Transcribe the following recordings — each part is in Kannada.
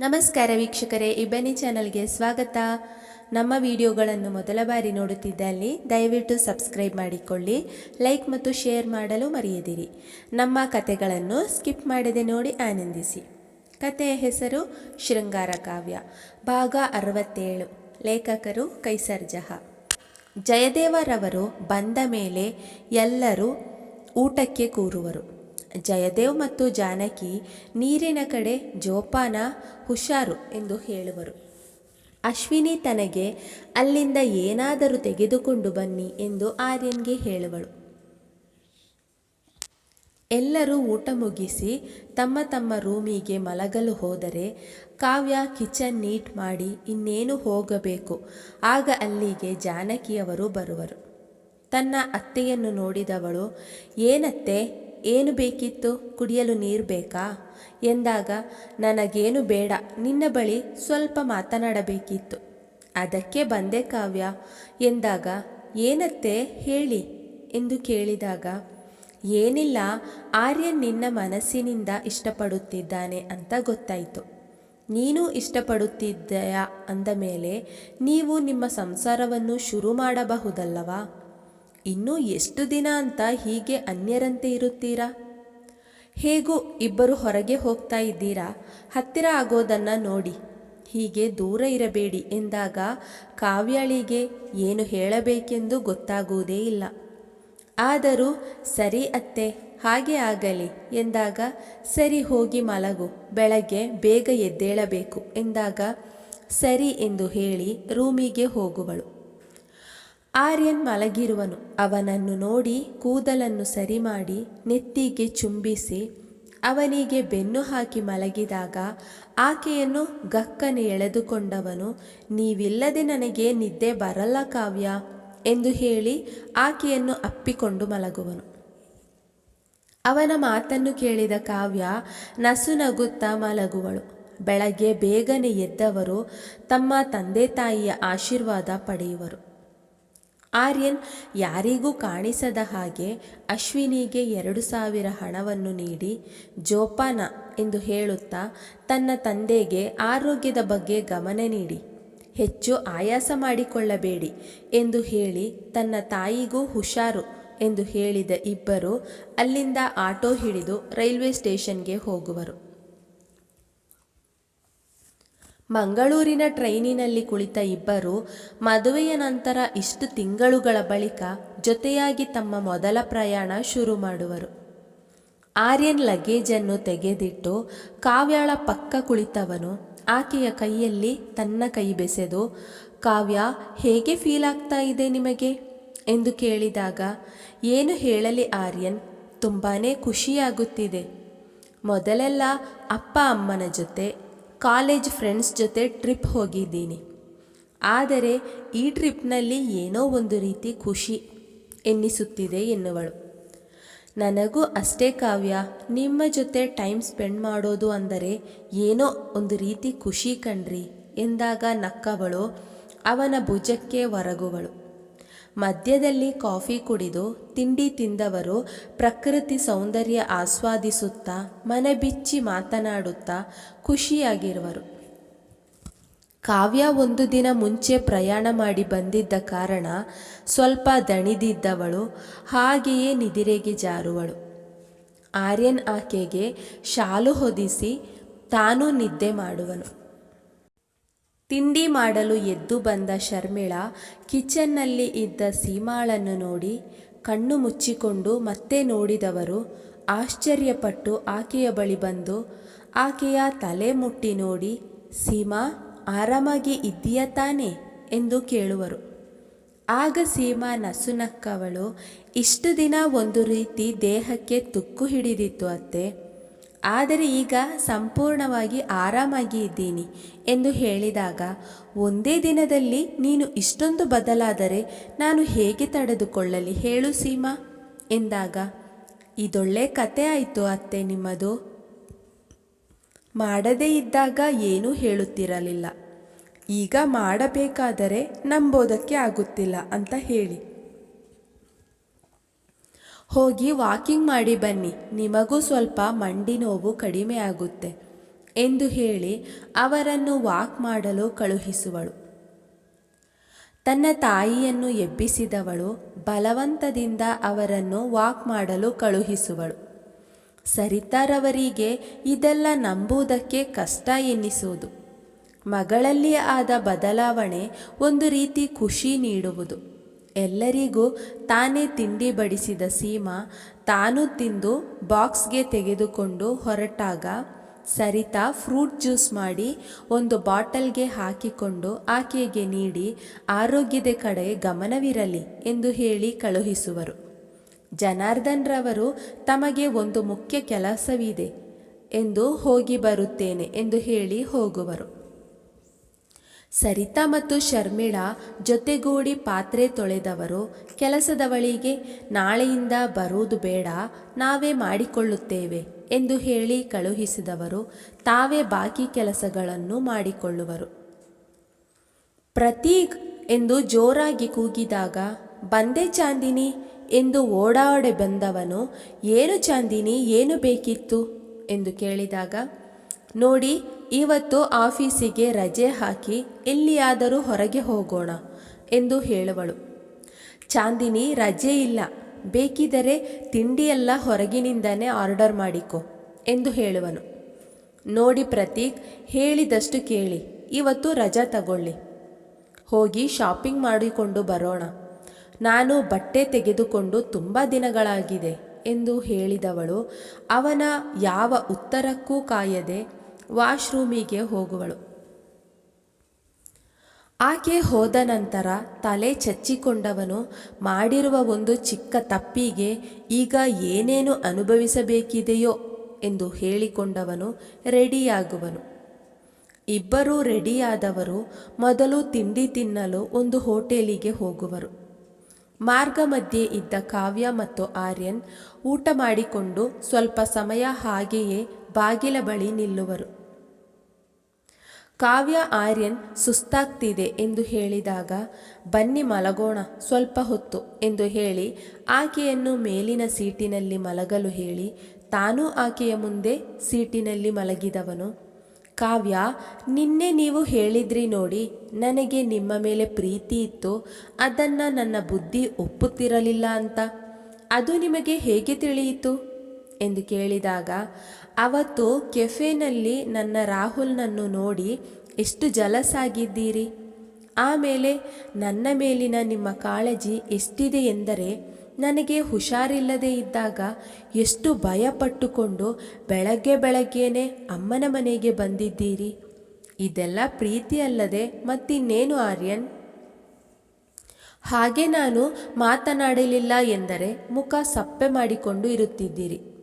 ನಮಸ್ಕಾರ ವೀಕ್ಷಕರೇ ಇಬ್ಬನಿ ಚಾನಲ್ಗೆ ಸ್ವಾಗತ. ನಮ್ಮ ವಿಡಿಯೋಗಳನ್ನು ಮೊದಲ ಬಾರಿ ನೋಡುತ್ತಿದ್ದಲ್ಲಿ ದಯವಿಟ್ಟು ಸಬ್ಸ್ಕ್ರೈಬ್ ಮಾಡಿಕೊಳ್ಳಿ, ಲೈಕ್ ಮತ್ತು ಶೇರ್ ಮಾಡಲು ಮರೆಯದಿರಿ. ನಮ್ಮ ಕತೆಗಳನ್ನು ಸ್ಕಿಪ್ ಮಾಡದೆ ನೋಡಿ ಆನಂದಿಸಿ. ಕತೆಯ ಹೆಸರು ಶೃಂಗಾರ ಕಾವ್ಯ, ಭಾಗ ಅರವತ್ತೇಳು, ಲೇಖಕರು ಕೈಸರ್ ಜಹಾ ಜಯದೇವರವರು ಬಂದ ಮೇಲೆ ಎಲ್ಲರೂ ಊಟಕ್ಕೆ ಕೂರುವರು. ಜಯದೇವ್ ಮತ್ತು ಜಾನಕಿ ನೀರಿನ ಕಡೆ ಜೋಪಾನ ಹುಷಾರು ಎಂದು ಹೇಳುವರು. ಅಶ್ವಿನಿ ತನಗೆ ಅಲ್ಲಿಂದ ಏನಾದರೂ ತೆಗೆದುಕೊಂಡು ಬನ್ನಿ ಎಂದು ಆರ್ಯನ್ಗೆ ಹೇಳುವಳು. ಎಲ್ಲರೂ ಊಟ ಮುಗಿಸಿ ತಮ್ಮ ತಮ್ಮ ರೂಮಿಗೆ ಮಲಗಲು ಹೋದರೆ ಕಾವ್ಯ ಕಿಚನ್ ನೀಟ್ ಮಾಡಿ ಇನ್ನೇನು ಹೋಗಬೇಕು. ಆಗ ಅಲ್ಲಿಗೆ ಜಾನಕಿಯವರು ಬರುವರು. ತನ್ನ ಅತ್ತೆಯನ್ನು ನೋಡಿದವಳು, ಏನತ್ತೆ ಏನು ಬೇಕಿತ್ತು? ಕುಡಿಯಲು ನೀರು ಬೇಕಾ? ಎಂದಾಗ, ನನಗೇನು ಬೇಡ, ನಿನ್ನ ಬಳಿ ಸ್ವಲ್ಪ ಮಾತನಾಡಬೇಕಿತ್ತು. ಅದಕ್ಕೆ ಬಂದೆ ಕಾವ್ಯ. ಎಂದಾಗ, ಏನತ್ತೆ ಹೇಳಿ? ಎಂದು ಕೇಳಿದಾಗ, ಏನಿಲ್ಲ, ಆರ್ಯನ್ ನಿನ್ನ ಮನಸ್ಸಿನಿಂದ ಇಷ್ಟಪಡುತ್ತಿದ್ದಾನೆ ಅಂತ ಗೊತ್ತಾಯಿತು. ನೀನು ಇಷ್ಟಪಡುತ್ತಿದ್ದೀಯಾ? ಅಂದ ಮೇಲೆ, ನೀವು ನಿಮ್ಮ ಸಂಸಾರವನ್ನು ಶುರು ಮಾಡಬಹುದಲ್ಲವಾ? ಇನ್ನೂ ಎಷ್ಟು ದಿನ ಅಂತ ಹೀಗೆ ಅನ್ಯರಂತೆ ಇರುತ್ತೀರಾ? ಹೇಗೂ ಇಬ್ಬರು ಹೊರಗೆ ಹೋಗ್ತಾ ಇದ್ದೀರಾ? ಹತ್ತಿರ ಆಗೋದನ್ನು ನೋಡಿ. ಹೀಗೆ ದೂರ ಇರಬೇಡಿ ಎಂದಾಗ ಕಾವ್ಯಾಳಿಗೆ ಏನು ಹೇಳಬೇಕೆಂದು ಗೊತ್ತಾಗುವುದೇ ಇಲ್ಲ. ಆದರೂ, ಸರಿ ಅತ್ತೆ, ಹಾಗೆ ಆಗಲಿ ಎಂದಾಗ, ಸರಿ ಹೋಗಿ ಮಲಗು, ಬೆಳಗ್ಗೆ ಬೇಗ ಎದ್ದೇಳಬೇಕು ಎಂದಾಗ, ಸರಿ ಎಂದು ಹೇಳಿ ರೂಮಿಗೆ ಹೋಗುವಳು. ಆರ್ಯನ್ ಮಲಗಿರುವನು. ಅವನನ್ನು ನೋಡಿ ಕೂದಲನ್ನು ಸರಿ ಮಾಡಿ ನೆತ್ತಿಗೆ ಚುಂಬಿಸಿ ಅವನಿಗೆ ಬೆನ್ನು ಹಾಕಿ ಮಲಗಿದಾಗ ಆಕೆಯನ್ನು ಗಕ್ಕನೆ ಎಳೆದುಕೊಂಡವನು, ನೀವಿಲ್ಲದೆ ನನಗೆ ನಿದ್ದೆ ಬರಲ್ಲ ಕಾವ್ಯ ಎಂದು ಹೇಳಿ ಆಕೆಯನ್ನು ಅಪ್ಪಿಕೊಂಡು ಮಲಗುವನು. ಅವನ ಮಾತನ್ನು ಕೇಳಿದ ಕಾವ್ಯ ನಸು ನಗುತ್ತಾ ಮಲಗುವಳು. ಬೆಳಗ್ಗೆ ಬೇಗನೆ ಎದ್ದವರು ತಮ್ಮ ತಂದೆ ತಾಯಿಯ ಆಶೀರ್ವಾದ ಪಡೆಯುವರು. ಆರ್ಯನ್ ಯಾರಿಗೂ ಕಾಣಿಸದ ಹಾಗೆ ಅಶ್ವಿನಿಗೆ ಎರಡು ಸಾವಿರ ಹಣವನ್ನು ನೀಡಿ ಜೋಪಾನ ಎಂದು ಹೇಳುತ್ತಾ ತನ್ನ ತಂದೆಗೆ ಆರೋಗ್ಯದ ಬಗ್ಗೆ ಗಮನ ನೀಡಿ, ಹೆಚ್ಚು ಆಯಾಸ ಮಾಡಿಕೊಳ್ಳಬೇಡಿ ಎಂದು ಹೇಳಿ ತನ್ನ ತಾಯಿಗೂ ಹುಷಾರು ಎಂದು ಹೇಳಿದ ಇಬ್ಬರು ಅಲ್ಲಿಂದ ಆಟೋ ಹಿಡಿದು ರೈಲ್ವೆ ಸ್ಟೇಷನ್ಗೆ ಹೋಗುವರು. ಮಂಗಳೂರಿನ ಟ್ರೈನಿನಲ್ಲಿ ಕುಳಿತ ಇಬ್ಬರು ಮದುವೆಯ ನಂತರ ಇಷ್ಟು ತಿಂಗಳುಗಳ ಬಳಿಕ ಜೊತೆಯಾಗಿ ತಮ್ಮ ಮೊದಲ ಪ್ರಯಾಣ ಶುರು ಮಾಡುವರು. ಆರ್ಯನ್ ಲಗೇಜನ್ನು ತೆಗೆದಿಟ್ಟು ಕಾವ್ಯಾಳ ಪಕ್ಕ ಕುಳಿತವನು. ಆಕೆಯ ಕೈಯಲ್ಲಿ ತನ್ನ ಕೈ ಬೆಸೆದು, ಕಾವ್ಯ, ಹೇಗೆ ಫೀಲ್ ಆಗ್ತಾ ಇದೆ ನಿಮಗೆ? ಎಂದು ಕೇಳಿದಾಗ, ಏನು ಹೇಳಲಿ ಆರ್ಯನ್ ತುಂಬಾ ಖುಷಿಯಾಗುತ್ತಿದೆ. ಮೊದಲೆಲ್ಲ ಅಪ್ಪ ಅಮ್ಮನ ಜೊತೆ ಕಾಲೇಜ್ ಫ್ರೆಂಡ್ಸ್ ಜೊತೆ ಟ್ರಿಪ್ ಹೋಗಿದ್ದೀನಿ. ಆದರೆ ಈ ಟ್ರಿಪ್ನಲ್ಲಿ ಏನೋ ಒಂದು ರೀತಿ ಖುಷಿ ಎನ್ನಿಸುತ್ತಿದೆ ಎನ್ನುವಳು. ನನಗೂ ಅಷ್ಟೇ ಕಾವ್ಯ, ನಿಮ್ಮ ಜೊತೆ ಟೈಮ್ ಸ್ಪೆಂಡ್ ಮಾಡೋದು ಅಂದರೆ ಏನೋ ಒಂದು ರೀತಿ ಖುಷಿ ಕಣ್ರಿ ಎಂದಾಗ ನಕ್ಕವಳು, ಅವನ ಭುಜಕ್ಕೆ ಒರಗುವಳು. ಮಧ್ಯದಲ್ಲಿ ಕಾಫಿ ಕುಡಿದು ತಿಂಡಿ ತಿಂದವರು ಪ್ರಕೃತಿ ಸೌಂದರ್ಯ ಆಸ್ವಾದಿಸುತ್ತಾ, ಮನೆ ಬಿಚ್ಚಿ ಮಾತನಾಡುತ್ತಾ ಖುಷಿಯಾಗಿರುವರು. ಕಾವ್ಯ ಒಂದು ದಿನ ಮುಂಚೆ ಪ್ರಯಾಣ ಮಾಡಿ ಬಂದಿದ್ದ ಕಾರಣ ಸ್ವಲ್ಪ ದಣಿದಿದ್ದವಳು, ಹಾಗೆಯೇ ನಿದಿರೆಗೆ ಜಾರುವಳು. ಆರ್ಯನ್ ಆಕೆಗೆ ಶಾಲು ಹೊದಿಸಿ ತಾನೂ ನಿದ್ದೆ ಮಾಡುವನು. ತಿಂಡಿ ಮಾಡಲು ಎದ್ದು ಬಂದ ಶರ್ಮಿಳಾ ಕಿಚನ್ನಲ್ಲಿ ಇದ್ದ ಸೀಮಾಳನ್ನು ನೋಡಿ ಕಣ್ಣು ಮುಚ್ಚಿಕೊಂಡು ಮತ್ತೆ ನೋಡಿದವರು ಆಶ್ಚರ್ಯಪಟ್ಟು ಆಕೆಯ ಬಳಿ ಬಂದು, ಆಕೆಯ ತಲೆ ಮುಟ್ಟಿ ನೋಡಿ, ಸೀಮಾ, ಆರಾಮಾಗಿ ಇದ್ದೀಯ ತಾನೇ? ಎಂದು ಕೇಳುವರು. ಆಗ ಸೀಮಾ ನಸುನಕ್ಕವಳು ಇಷ್ಟು ದಿನ ಒಂದು ರೀತಿ ದೇಹಕ್ಕೆ ತುಕ್ಕು ಹಿಡಿದಿತ್ತು ಅತ್ತೆ. ಆದರೆ ಈಗ ಸಂಪೂರ್ಣವಾಗಿ ಆರಾಮಾಗಿ ಇದ್ದೀನಿ ಎಂದು ಹೇಳಿದಾಗ, ಒಂದೇ ದಿನದಲ್ಲಿ ನೀನು ಇಷ್ಟೊಂದು ಬದಲಾದರೆ ನಾನು ಹೇಗೆ ತಡೆದುಕೊಳ್ಳಲಿ ಹೇಳು ಸೀಮಾ ಎಂದಾಗ, ಇದೊಳ್ಳೆ ಕತೆ ಆಯಿತು ಅತ್ತೆ ನಿಮ್ಮದು. ಮಾಡದೇ ಇದ್ದಾಗ ಏನೂ ಹೇಳುತ್ತಿರಲಿಲ್ಲ. ಈಗ ಮಾಡಬೇಕಾದರೆ ನಂಬೋದಕ್ಕೆ ಆಗುತ್ತಿಲ್ಲ ಅಂತ ಹೇಳಿ. ಹೋಗಿ ವಾಕಿಂಗ್ ಮಾಡಿ ಬನ್ನಿ, ನಿಮಗೂ ಸ್ವಲ್ಪ ಮಂಡಿ ನೋವು ಕಡಿಮೆ ಆಗುತ್ತೆ ಎಂದು ಹೇಳಿ ಅವರನ್ನು ವಾಕ್ ಮಾಡಲು ಕಳುಹಿಸುವಳು. ತನ್ನ ತಾಯಿಯನ್ನು ಎಬ್ಬಿಸಿದವಳು, ಬಲವಂತದಿಂದ ಅವರನ್ನು ವಾಕ್ ಮಾಡಲು ಕಳುಹಿಸುವಳು. ಸರಿತಾರವರಿಗೆ ಇದೆಲ್ಲ ನಂಬುವುದಕ್ಕೆ ಕಷ್ಟ ಎನ್ನಿಸುವುದು. ಮಗಳಲ್ಲಿ ಆದ ಬದಲಾವಣೆ ಒಂದು ರೀತಿ ಖುಷಿ ನೀಡುವುದು. ಎಲ್ಲರಿಗೂ ತಾನೇ ತಿಂಡಿ ಬಡಿಸಿದ ಸೀಮಾ ತಾನು ತಿಂದು ಬಾಕ್ಸ್ಗೆ ತೆಗೆದುಕೊಂಡು ಹೊರಟಾಗ ಸರಿತಾ ಫ್ರೂಟ್ ಜ್ಯೂಸ್ ಮಾಡಿ ಒಂದು ಬಾಟಲ್ಗೆ ಹಾಕಿಕೊಂಡು ಆಕೆಗೆ ನೀಡಿ ಆರೋಗ್ಯದ ಕಡೆ ಗಮನವಿರಲಿ ಎಂದು ಹೇಳಿ ಕಳುಹಿಸುವರು. ಜನಾರ್ದನ್ರವರು ತಮಗೆ ಒಂದು ಮುಖ್ಯ ಕೆಲಸವಿದೆ ಎಂದು ಹೋಗಿ ಬರುತ್ತೇನೆ ಎಂದು ಹೇಳಿ ಹೋಗುವರು. ಸರಿತಾ ಮತ್ತು ಶರ್ಮಿಳಾ ಜೊತೆಗೂಡಿ ಪಾತ್ರೆ ತೊಳೆದವರು ಕೆಲಸದವಳಿಗೆ, ನಾಳೆಯಿಂದ ಬರುವುದು ಬೇಡ, ನಾವೇ ಮಾಡಿಕೊಳ್ಳುತ್ತೇವೆ ಎಂದು ಹೇಳಿ ಕಳುಹಿಸಿದವರು ತಾವೇ ಬಾಕಿ ಕೆಲಸಗಳನ್ನು ಮಾಡಿಕೊಳ್ಳುವರು. ಪ್ರತೀಕ್ ಎಂದು ಜೋರಾಗಿ ಕೂಗಿದಾಗ, ಬಂದೆ ಚಾಂದಿನಿ ಎಂದು ಓಡಾಡಿ ಬಂದವನು, ಏನು ಚಾಂದಿನಿ, ಏನು ಬೇಕಿತ್ತು? ಎಂದು ಕೇಳಿದಾಗ, ನೋಡಿ ಇವತ್ತು ಆಫೀಸಿಗೆ ರಜೆ ಹಾಕಿ ಎಲ್ಲಿಯಾದರೂ ಹೊರಗೆ ಹೋಗೋಣ ಎಂದು ಹೇಳುವಳು. ಚಾಂದಿನಿ, ರಜೆ ಇಲ್ಲ. ಬೇಕಿದರೆ ತಿಂಡಿಯೆಲ್ಲ ಹೊರಗಿನಿಂದನೇ ಆರ್ಡರ್ ಮಾಡಿಕೊ ಎಂದು ಹೇಳುವನು. ನೋಡಿ ಪ್ರತೀಕ್, ಹೇಳಿದಷ್ಟು ಕೇಳಿ. ಇವತ್ತು ರಜಾ ತಗೊಳ್ಳಿ. ಹೋಗಿ ಶಾಪಿಂಗ್ ಮಾಡಿಕೊಂಡು ಬರೋಣ. ನಾನು ಬಟ್ಟೆ ತೆಗೆದುಕೊಂಡು ತುಂಬ ದಿನಗಳಾಗಿದೆ ಎಂದು ಹೇಳಿದವಳು. ಅವನ ಯಾವ ಉತ್ತರಕ್ಕೂ ಕಾಯದೆ ವಾಶ್ರೂಮಿಗೆ ಹೋಗುವಳು. ಆಕೆ ಹೋದ ನಂತರ ತಲೆ ಚಚ್ಚಿಕೊಂಡವನು ಮಾಡಿರುವ ಒಂದು ಚಿಕ್ಕ ತಪ್ಪಿಗೆ ಈಗ ಏನೇನು ಅನುಭವಿಸಬೇಕಿದೆಯೋ ಎಂದು ಹೇಳಿಕೊಂಡವನು ರೆಡಿಯಾಗುವನು. ಇಬ್ಬರೂ ರೆಡಿಯಾದವರು ಮೊದಲು ತಿಂಡಿ ತಿನ್ನಲು ಒಂದು ಹೋಟೆಲಿಗೆ ಹೋಗುವರು. ಮಾರ್ಗ ಮಧ್ಯೆ ಇದ್ದ ಕಾವ್ಯ ಮತ್ತು ಆರ್ಯನ್ ಊಟ ಮಾಡಿಕೊಂಡು ಸ್ವಲ್ಪ ಸಮಯ ಹಾಗೆಯೇ ಬಾಗಿಲ ಬಳಿ ನಿಲ್ಲುವರು. ಕಾವ್ಯ ಆರ್ಯನ್ ಸುಸ್ತಾಗ್ತಿದೆ ಎಂದು ಹೇಳಿದಾಗ, ಬನ್ನಿ ಮಲಗೋಣ, ಸ್ವಲ್ಪ ಹೊತ್ತು ಎಂದು ಹೇಳಿ ಆಕೆಯನ್ನು ಮೇಲಿನ ಸೀಟಿನಲ್ಲಿ ಮಲಗಲು ಹೇಳಿ, ತಾನೂ ಆಕೆಯ ಮುಂದೆ ಸೀಟಿನಲ್ಲಿ ಮಲಗಿದವನು. ಕಾವ್ಯ, ನಿನ್ನೆ ನೀವು ಹೇಳಿದ್ರಿ ನೋಡಿ, ನನಗೆ ನಿಮ್ಮ ಮೇಲೆ ಪ್ರೀತಿ ಇತ್ತು, ಅದನ್ನು ನನ್ನ ಬುದ್ಧಿ ಒಪ್ಪುತ್ತಿರಲಿಲ್ಲ ಅಂತ. ಅದು ನಿಮಗೆ ಹೇಗೆ ತಿಳಿಯಿತು? ಎಂದು ಕೇಳಿದಾಗ, ಅವತ್ತು ಕೆಫೆನಲ್ಲಿ ನನ್ನ ರಾಹುಲ್ನನ್ನು ನೋಡಿ ಎಷ್ಟು ಜಲಸಾಗಿದ್ದೀರಿ? ಆಮೇಲೆ ನನ್ನ ಮೇಲಿನ ನಿಮ್ಮ ಕಾಳಜಿ ಎಷ್ಟಿದೆ ಎಂದರೆ, ನನಗೆ ಹುಷಾರಿಲ್ಲದೆ ಇದ್ದಾಗ ಎಷ್ಟು ಭಯಪಟ್ಟುಕೊಂಡು ಬೆಳಗ್ಗೆ ಬೆಳಗ್ಗೆನೆ ಅಮ್ಮನ ಮನೆಗೆ ಬಂದಿದ್ದೀರಿ. ಇದೆಲ್ಲ ಪ್ರೀತಿ ಅಲ್ಲದೆ ಮತ್ತಿನ್ನೇನು ಆರ್ಯನ್? ಹಾಗೆ ನಾನು ಮಾತನಾಡಲಿಲ್ಲ ಎಂದರೆ ಮುಖ ಸಪ್ಪೆ ಮಾಡಿಕೊಂಡು ಇರುತ್ತಿದ್ದೀರಿ.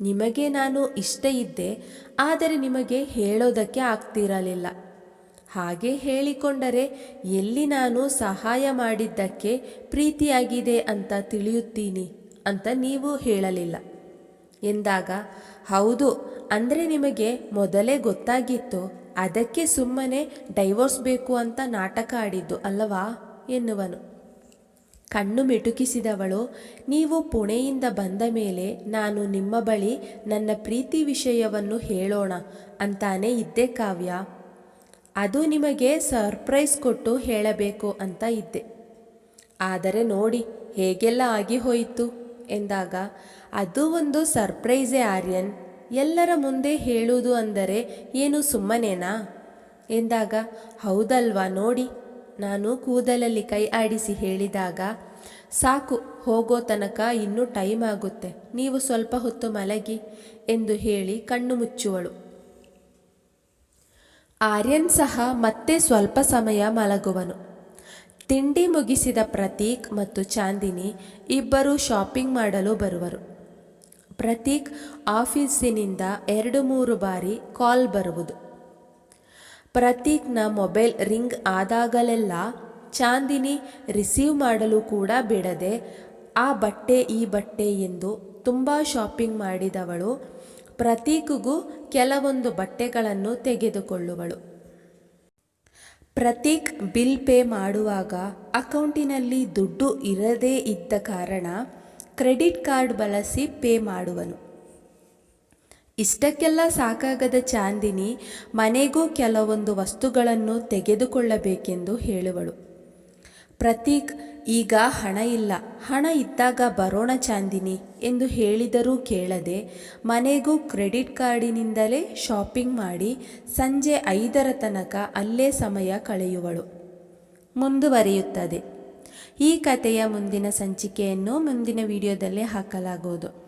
ನಿಮಗೆ ನಾನು ಇಷ್ಟ ಇದ್ದೆ, ಆದರೆ ನಿಮಗೆ ಹೇಳೋದಕ್ಕೆ ಆಗ್ತಿರಲಿಲ್ಲ. ಹಾಗೆ ಹೇಳಿಕೊಂಡರೆ, ಎಲ್ಲಿ ನಾನು ಸಹಾಯ ಮಾಡಿದ್ದಕ್ಕೆ ಪ್ರೀತಿಯಾಗಿದೆ ಅಂತ ತಿಳಿಯುತ್ತೀನಿ ಅಂತ ನೀವು ಹೇಳಲಿಲ್ಲ. ಎಂದಾಗ, ಹೌದು, ಅಂದರೆ ನಿಮಗೆ ಮೊದಲೇ ಗೊತ್ತಾಗಿತ್ತು, ಅದಕ್ಕೆ ಸುಮ್ಮನೆ ಡೈವೋರ್ಸ್ ಬೇಕು ಅಂತ ನಾಟಕ ಆಡಿದ್ದು ಅಲ್ಲವಾ ಎನ್ನುವನು. ಕಣ್ಣು ಮಿಟುಕಿಸಿದವಳು, ನೀವು ಪುಣೆಯಿಂದ ಬಂದ ಮೇಲೆ ನಾನು ನಿಮ್ಮ ಬಳಿ ನನ್ನ ಪ್ರೀತಿ ವಿಷಯವನ್ನು ಹೇಳೋಣ ಅಂತಾನೆ ಇದ್ದೆ ಕಾವ್ಯ. ಅದು ನಿಮಗೆ ಸರ್ಪ್ರೈಸ್ ಕೊಟ್ಟು ಹೇಳಬೇಕು ಅಂತ ಇದ್ದೆ. ಆದರೆ ನೋಡಿ, ಹೇಗೆಲ್ಲ ಆಗಿ ಹೋಯಿತು? ಎಂದಾಗ, ಅದು ಒಂದು ಸರ್ಪ್ರೈಸೇ ಆರ್ಯನ್, ಎಲ್ಲರ ಮುಂದೆ ಹೇಳುವುದು ಅಂದರೆ ಏನು ಸುಮ್ಮನೇನಾ? ಎಂದಾಗ, ಹೌದಲ್ವಾ ನೋಡಿ ನಾನು ಕೂದಲಲ್ಲಿ ಕೈ ಆಡಿಸಿ ಹೇಳಿದಾಗ, ಸಾಕು, ಹೋಗೋ ತನಕ ಇನ್ನೂ ಟೈಮ್ ಆಗುತ್ತೆ, ನೀವು ಸ್ವಲ್ಪ ಹೊತ್ತು ಮಲಗಿ, ಎಂದು ಹೇಳಿ ಕಣ್ಣು ಮುಚ್ಚುವಳು. ಆರ್ಯನ್ ಸಹ ಮತ್ತೆ ಸ್ವಲ್ಪ ಸಮಯ ಮಲಗುವನು. ತಿಂಡಿ ಮುಗಿಸಿದ ಪ್ರತೀಕ್ ಮತ್ತು ಚಾಂದಿನಿ ಇಬ್ಬರು ಶಾಪಿಂಗ್ ಮಾಡಲು ಬರುವರು. ಪ್ರತೀಕ್ ಆಫೀಸಿನಿಂದ ಎರಡು ಮೂರು ಬಾರಿ ಕಾಲ್ ಬರುವುದು. ಪ್ರತೀಕ್ನ ಮೊಬೈಲ್ ರಿಂಗ್ ಆದಾಗಲೆಲ್ಲ ಚಾಂದಿನಿ ರಿಸೀವ್ ಮಾಡಲು ಕೂಡ ಬಿಡದೆ, ಆ ಬಟ್ಟೆ, ಈ ಬಟ್ಟೆ ಎಂದು ತುಂಬ ಶಾಪಿಂಗ್ ಮಾಡಿದವಳು. ಪ್ರತೀಕ್ಗೂ ಕೆಲವೊಂದು ಬಟ್ಟೆಗಳನ್ನು ತೆಗೆದುಕೊಳ್ಳುವಳು. ಪ್ರತೀಕ್ ಬಿಲ್ ಪೇ ಮಾಡುವಾಗ ಅಕೌಂಟಿನಲ್ಲಿ ದುಡ್ಡು ಇರದೇ ಇದ್ದ ಕಾರಣ ಕ್ರೆಡಿಟ್ ಕಾರ್ಡ್ ಬಳಸಿ ಪೇ ಮಾಡುವನು. ಇಷ್ಟಕ್ಕೆಲ್ಲ ಸಾಕಾಗದ ಚಾಂದಿನಿ ಮನೆಗೂ ಕೆಲವೊಂದು ವಸ್ತುಗಳನ್ನು ತೆಗೆದುಕೊಳ್ಳಬೇಕೆಂದು ಹೇಳುವಳು. ಪ್ರತೀಕ್, ಈಗ ಹಣ ಇಲ್ಲ. ಹಣ ಇದ್ದಾಗ ಬರೋಣ ಚಾಂದಿನಿ ಎಂದು ಹೇಳಿದರೂ ಕೇಳದೆ ಮನೆಗೂ ಕ್ರೆಡಿಟ್ ಕಾರ್ಡಿನಿಂದಲೇ ಶಾಪಿಂಗ್ ಮಾಡಿ ಸಂಜೆ ಐದರ ತನಕ ಅಲ್ಲೇ ಸಮಯ ಕಳೆಯುವಳು. ಮುಂದುವರಿಯುತ್ತದೆ. ಈ ಕಥೆಯ ಮುಂದಿನ ಸಂಚಿಕೆಯನ್ನು ಮುಂದಿನ ವಿಡಿಯೋದಲ್ಲಿ ಹಾಕಲಾಗುವುದು.